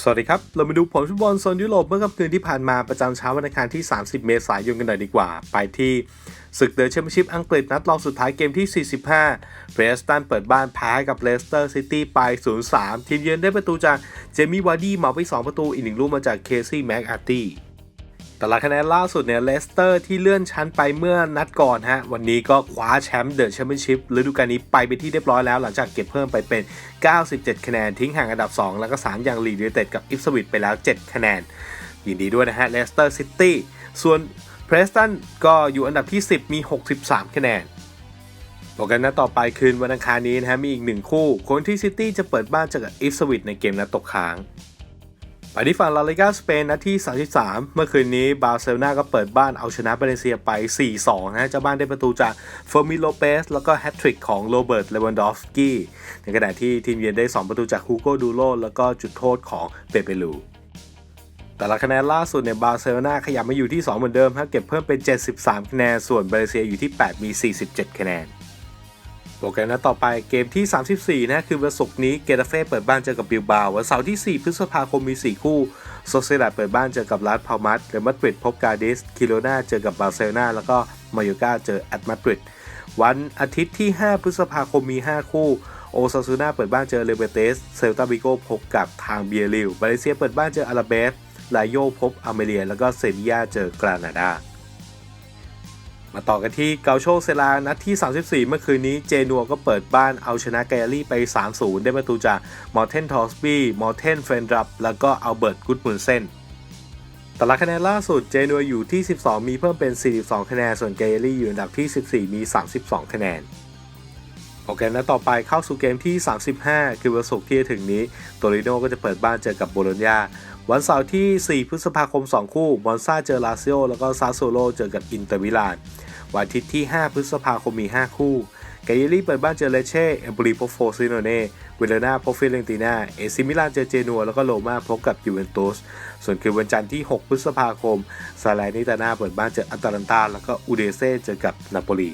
สวัสดีครับ เรามาดูผลฟุตบอลโซนยุโรปเมื่อค่ำคืนที่ผ่านมาประจำเช้าวันอังคารที่ 30 เมษายนกันหน่อยดีกว่า ไปที่ศึกเดอะแชมเปี้ยนชิพอังกฤษนัดรองสุดท้ายเกมที่ 45 เบรสตันเปิดบ้านแพ้กับเลสเตอร์ซิตี้ไป 0-3 ทีมเยือนได้ประตูจากเจมี่วาร์ดี้เหมาไป 2 ประตูอีกหนึ่งลูกมาจากเคซี่แม็กอาร์ตี้ แต่ละคะแนนล่าสุดเนี่ยเลสเตอร์ที่เลื่อนชั้นไปเมื่อนัดก่อนฮะ วันนี้ก็คว้าแชมป์เดอะแชมเปี้ยนชิพฤดูกาลนี้ไปเป็นที่เรียบร้อยแล้ว หลังจากเก็บเพิ่มไปเป็น 97 คะแนน ทิ้งห่างอันดับ 2 แล้วก็ 3 อย่างลีดยูไนเต็ดกับอิฟสวิตไปแล้ว 7 คะแนน ยินดีด้วยนะฮะเลสเตอร์ซิตี้ส่วนเพรสตันก็อยู่อันดับที่ 10 มี 63 คะแนนโปรแกรมนัดต่อไปคืนวันอังคารนี้นะฮะมีอีกหนึ่งคู่คนที่ซิตี้จะเปิดบ้านเจอกับอิฟสวิตในเกมนัดตกค้าง ไปที่ฝั่งลาลิกาสเปนนัดที่ 33 เมื่อคืนนี้บาร์เซโลนาก็เปิดบ้านเอาชนะบาเลเซียไป 4-2 นะเจ้าบ้านได้ประตูจากเฟอร์มิโลเปสแล้วก็แฮตทริกของโรเบิร์ตเลวันดอฟสกี้ในขณะที่ทีมเยือนได้ 2 ประตูจากฮูโกดูโรแล้วก็จุดโทษของเปเปลูแต่ละคะแนนล่าสุดเนี่ยบาร์เซโลนาขยับมาอยู่ที่ 2 เหมือนเดิมครับเก็บเพิ่มเป็น 73 คะแนน ส่วนบาเลเซียอยู่ที่ 8 มี 47 คะแนน โปรแกรมนัดต่อไปเกมที่ 34 นะคือวันศุกร์นี้เกตาเฟ่เปิดบ้านเจอกับบิลบาวันเสาร์ที่ 4 พฤษภาคมมี 4 คู่โซเซดาเปิดบ้านเจอกับลาสพามัสเรอัลมาดริดพบกาดิสคิโลนาเจอกับบาร์เซโลนาแล้วก็มาโยกาเจอแอตมาดริดวันอาทิตย์ที่ 5 พฤษภาคมมี 5 คู่โอซาซูนาเปิดบ้านเจอเรเบเตสเซลตาบิโกพบกับทางเบียริลบาเลเซียเปิดบ้านเจออาราเบสลาโยพบอเมเรีย แล้วก็เซบียาเจอกรานาดา มาต่อกันที่เกาโชเซลานัดที่ 34 เมื่อคืนนี้เจนัวก็เปิดบ้านเอาชนะไกอารี่ไป 3-0 ได้ประตูจากมอร์เทนทอสบี้มอร์เทนเฟรนดรับ แล้วก็อัลเบิร์ตกุดมุนเซนแต่ละคะแนนล่าสุดเจนัวอยู่ที่ 12 มีเพิ่มเป็น 42 คะแนน ส่วนไกอารี่อยู่อันดับที่ 14 มี 32 คะแนนโปรแกรมนัดต่อไปเข้าสู่เกมที่ 35 คือวันศุกร์ที่จะถึงนี้ โตริโนก็จะเปิดบ้านเจอกับโบโลญญา วันเสาร์ที่ 4 พฤษภาคม 2 คู่มอนซาเจอลาซิโอแล้วก็ซาโซโลเจอกับอินเตอร์มิลาน วันอาทิตย์ที่ 5 พฤษภาคมมี 5 คู่ไกเยลี่เปิดบ้านเจอเลเช่ เอมบรีพบโฟซิโนเน่เวเลนาพบฟิเรนติน่า เอซิมิลานเจอเจนัว แล้วก็โรม่าพบกับยูเวนตุส ส่วนคือวันจันทร์ที่ 6 พฤษภาคมซาเลนิตาน่าเปิดบ้านเจออัตแลนตา แล้วก็อูเดเซ่เจอกับนาโปลี